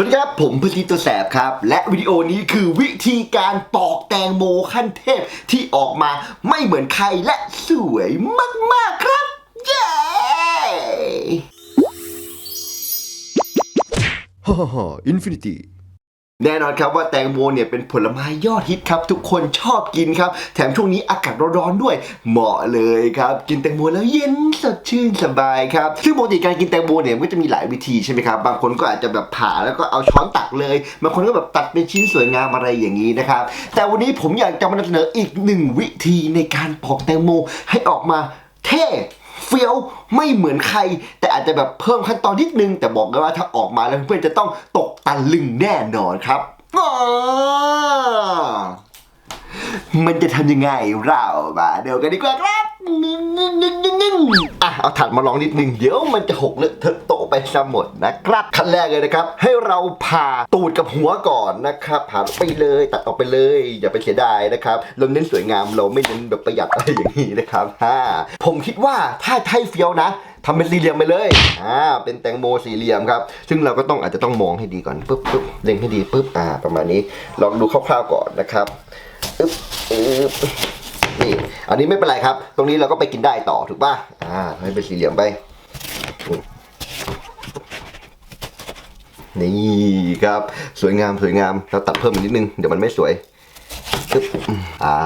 สวัสดีครับ ผมพลีตัวแสบครับ และวิดีโอนี้คือวิธีการปอกแตงโมขั้นเทพที่ออกมาไม่เหมือนใครและสวยมาก ๆ ครับ เย้ฮ่าฮ่าฮ่าอินฟินิตี้ แน่นอนครับว่าแตงโมเนี่ยเป็นผลไม้ยอดฮิตครับ ทุกคนชอบกินครับ แถมช่วงนี้อากาศร้อนๆด้วย เหมาะเลยครับ กินแตงโมแล้วเย็นสดชื่นสบายครับซึ่งปกติการกินแตงโมเนี่ยมันก็จะมีหลายวิธีใช่ไหมครับบางคนก็อาจจะแบบผ่าแล้วก็เอาช้อนตักเลยบางคนก็แบบตัดเป็นชิ้นสวยงามอะไรอย่างนี้นะครับแต่วันนี้ผมอยากจะมานำเสนออีกหนึ่งวิธีในการปอกแตงโมให้ออกมาเท่เฟี้ยวไม่เหมือนใคร แต่อาจจะแบบเพิ่มขั้นตอนนิดนึง แต่บอกเลยว่าถ้าออกมาแล้วเพื่อนๆจะต้องตกตะลึงแน่นอนครับอ้ามันจะทำยังไงเรามาเดี๋ยวกันดีกว่าครับอะเอาถัดมาลองนิดนึงเดี๋ยวมันจะหกเลอะเทอะโตะไปซะหมดนะครับขั้นแรกเลยนะครับ ให้เราผ่าตูดกับหัวก่อนนะครับผ่าไปเลยตัดออกไปเลย อย่าไปเสียดายนะครับเราเน้นสวยงามเราไม่เน้นแบบประหยัดอะไรอย่างนี้นะครับฮ่าผมคิดว่าถ้าไทยเฟี้ยวนะ ทำเป็นสี่เหลี่ยมไปเลยอ่าเป็นแตงโมสี่เหลี่ยมครับ ซึ่งเราก็ต้องอาจจะต้องมองให้ดีก่อนปึ๊บปึ๊บเล็งให้ดีปึ๊บอ่า ประมาณนี้ลองดูคร่าวๆก่อนนะครับอึ๊บอึ๊บนี่อันนี้ไม่เป็นไรครับ ตรงนี้เราก็ไปกินได้ต่อถูกป่ะอ่าให้เป็นสี่เหลี่ยมไปนี่ครับ สวยงามสวยงามเราตัดเพิ่มอีกนิดนึง เดี๋ยวมันไม่สวยปึ๊บ อ่า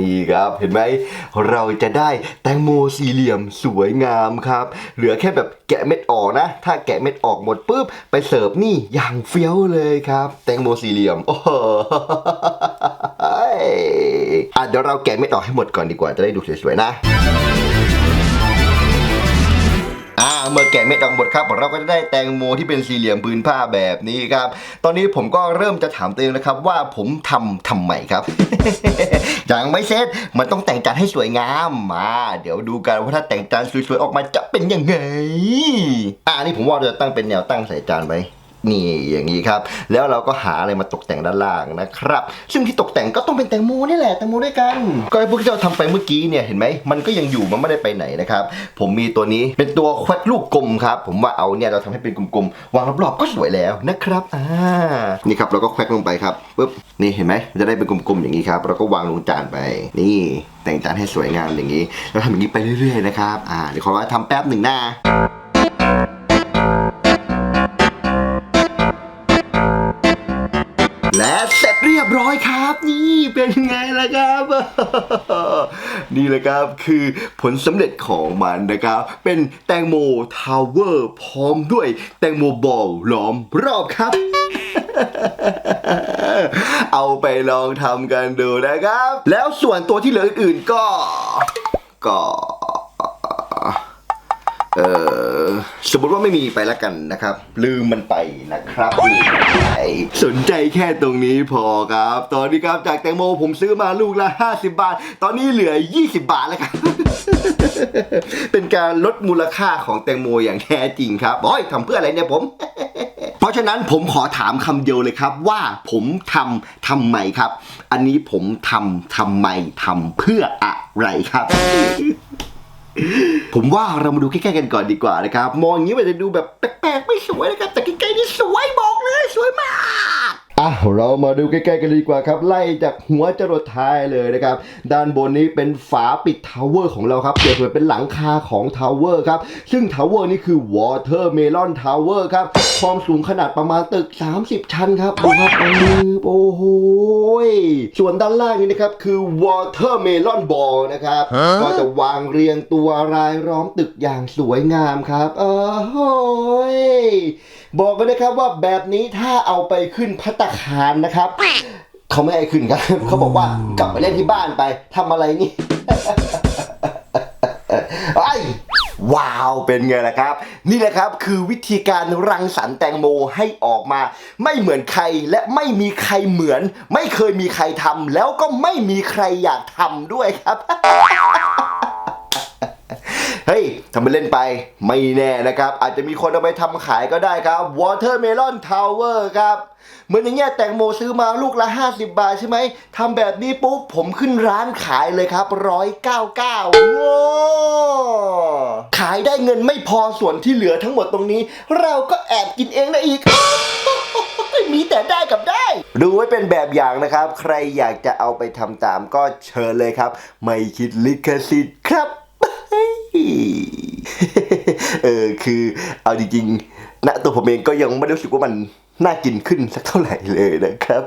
นี่ครับเห็นไหมเราจะได้แตงโมสี่เหลี่ยมสวยงามครับ เหลือแค่แบบแกะเม็ดออกนะ ถ้าแกะเม็ดออกหมดปุ๊บไปเสิร์ฟนี่อย่างเฟี้ยวเลยครับ แตงโมสี่เหลี่ยมโอ้โหอะเดี๋ยวเราแกะเม็ดออกให้หมดก่อนดีกว่าจะได้ดูสวยๆนะ อ่าเมื่อแกะเม็ดออกหมดครับเราก็จะได้แตงโมที่เป็นสี่เหลี่ยมพื้นผ้าแบบนี้ครับ ตอนนี้ผมก็เริ่มจะถามตัวเองนะครับว่าผมทำทำไมครับยังไม่เสร็จมันต้องแต่งจานให้สวยงามมา เดี๋ยวดูกันว่าถ้าแต่งจานสวยๆออกมาจะเป็นยังไงอ่านี่ผมว่าเราจะตั้งเป็นแนวตั้งใส่จานไว้ นี่อย่างนี้ครับ แล้วเราก็หาอะไรมาตกแต่งด้านล่างนะครับ ซึ่งที่ตกแต่งก็ต้องเป็นแตงโมนี่แหละแตงโมด้วยกัน ก็ไอ้พวกที่เราทำไปเมื่อกี้เนี่ยเห็นไหมมันก็ยังอยู่มันไม่ได้ไปไหนนะครับ ผมมีตัวนี้เป็นตัวควดลูกกลมครับ ผมว่าเอาเนี่ยเราทำให้เป็นกลมๆวางรอบๆก็สวยแล้วนะครับอ่านี่ครับเราก็แควกลงไปครับปุ๊บนี่เห็นไหมมันจะได้เป็นกลมๆอย่างนี้ครับเราก็วางลงจานไปนี่แต่งจานให้สวยงามอย่างนี้ แล้วทำอย่างนี้ไปเรื่อยๆนะครับอ่าเดี๋ยวขอว่าทำแป๊บหนึ่งหน้า และเสร็จเรียบร้อยครับ นี่เป็นไงล่ะครับ นี่แหละครับคือผลสำเร็จของมันนะครับ เป็นแตงโมทาวเวอร์พร้อมด้วยแตงโมบอลล้อมรอบครับเอาไปลองทำกันดูนะครับ แล้วส่วนตัวที่เหลืออื่นๆก็ ก็ เอ อสมมติว่าไม่มีไปแล้วกันนะครับ ลืมมันไปนะครับลืมมันไปสนใจแค่ตรงนี้พอครับ ตอนนี้ครับจากแตงโมผมซื้อมาลูกละ 50 บาท ตอนนี้เหลือ 20 บาทแล้วครับ เป็นการลดมูลค่าของแตงโมอย่างแท้จริงครับโอ้ยทำเพื่ออะไรเนี่ยผม เพราะฉะนั้นผมขอถามคำเดียวเลยครับว่าผมทำทำไมครับ อันนี้ผมทำทำไมทำเพื่ออะไรครับ ผมว่าเรามาดูใกล้ๆกันก่อนดีกว่านะครับ มองอย่างนี้มันจะดูแบบแปลกๆไม่สวยนะครับ แต่ใกล้ๆนี่สวยบอกเลยสวยมาก อะเรามาดูใกล้ๆกันดีกว่าครับ ไล่จากหัวจรดท้ายเลยนะครับ ด้านบนนี้เป็นฝาปิดทาวเวอร์ของเราครับเปรียบเสมือนเป็นหลังคาของทาวเวอร์ครับ ซึ่งทาวเวอร์นี่คือ Watermelon Tower ครับ ความสูงขนาดประมาณตึก 30 ชั้นครับดูครับโอ้โหยส่วนด้านล่างนี้นะครับคือ Watermelon Ball นะครับ ก็จะวางเรียงตัวรายล้อมตึกอย่างสวยงามครับเออโหยบอกกันนะครับว่าแบบนี้ถ้าเอาไปขึ้นพัตตาคารนะครับ เขาไม่ให้ขึ้นครับเขาบอกว่ากลับไปเล่นที่บ้านไปทำอะไรนี่ไอ้ยว้าวเป็นไงล่ะครับ นี่แหละครับคือวิธีการรังสรรค์แตงโมให้ออกมา ไม่เหมือนใครและไม่มีใครเหมือน ไม่เคยมีใครทำแล้วก็ไม่มีใครอยากทำด้วยครับเฮ้ย ทำไปเล่นไปไม่แน่นะครับ อาจจะมีคนเอาไปทำขายก็ได้ครับ Watermelon Tower ครับ เหมือนอย่างเงี้ยแตงโมซื้อมาลูกละ 50 บาทใช่ไหมทำแบบนี้ปุ๊บ ผมขึ้นร้านขายเลยครับ 199โง่ขายได้เงินไม่พอส่วนที่เหลือทั้งหมดตรงนี้ เราก็แอบกินเองได้อีกมีแต่ได้กับได้ ดูไว้เป็นแบบอย่างนะครับ ใครอยากจะเอาไปทำตามก็เชิญเลยครับ ไม่คิดลิขสิทธิ์ครับ เออคือเอาจริงๆณตัวผมเองก็ยังไม่รู้สึกว่ามันน่ากินขึ้นสักเท่าไหร่เลยนะครับ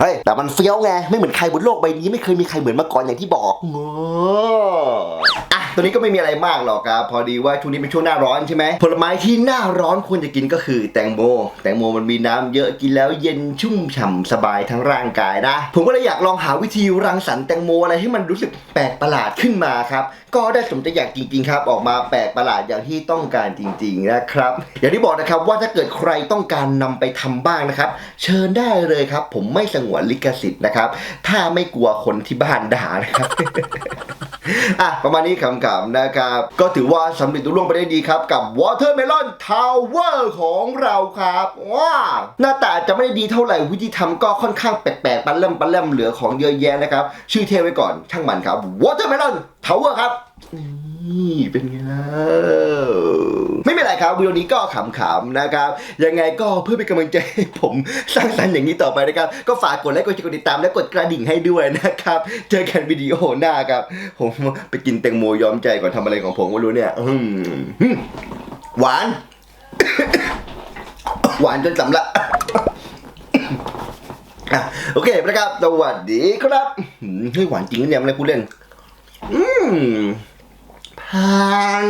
เฮ้ยแต่มันเฟี้ยวไง ไม่เหมือนใครบนโลกใบนี้ไม่เคยมีใครเหมือนมาก่อนอย่างที่บอกงอ ตัวนี้ก็ไม่มีอะไรมากหรอกครับพอดีว่าช่วงนี้เป็นช่วงหน้าร้อนใช่ไหมผลไม้ที่หน้าร้อนควรจะกินก็คือแตงโม แตงโมมันมีน้ำเยอะกินแล้วเย็นชุ่มฉ่ำสบายทั้งร่างกายนะผมก็เลยอยากลองหาวิธีรังสรรค์แตงโมอะไรให้มันรู้สึกแปลกประหลาดขึ้นมาครับก็ได้สมใจอยากจริงๆครับ ออกมาแปลกประหลาดอย่างที่ต้องการจริงๆนะครับ อย่างที่บอกนะครับว่าถ้าเกิดใครต้องการนำไปทำบ้างนะครับ เชิญได้เลยครับ ผมไม่สงวนลิขสิทธิ์นะครับ ถ้าไม่กลัวคนที่บ้านด่านะครับ อะประมาณนี้ขำๆนะครับ ก็ถือว่าสำเร็จทุล่วงไปได้ดีครับ กับ Watermelon Tower ของเราครับว้าหน้าตาจะไม่ได้ดีเท่าไหร่วิธีทำก็ค่อนข้างแปลกๆปันเล่มปันเล่มเหลือของเยอะแยะนะครับ ชื่อเท่ไว้ก่อนช่างมันครับ Watermelon Tower ครับ นี่เป็นไงล่ะไม่เป็นไรครับวิดีโอนี้ก็ขำๆนะครับ ยังไงก็เพื่อเป็นกำลังใจให้ผมสร้างสรรค์อย่างนี้ต่อไปนะครับ ก็ฝากกดไลค์กดแชร์กดติดตามและกดกระดิ่งให้ด้วยนะครับ เจอกันวิดีโอหน้าครับ ผมไปกินแตงโมยอมใจก่อนทำอะไรของผมไม่รู้เนี่ยหวาน หวานจนสำลักอะโอเคนะครับ สวัสดีครับอืมเฮ้ยหวานจริงนะเนี่ยมันอะไรกูเล่น อืม ผ่าน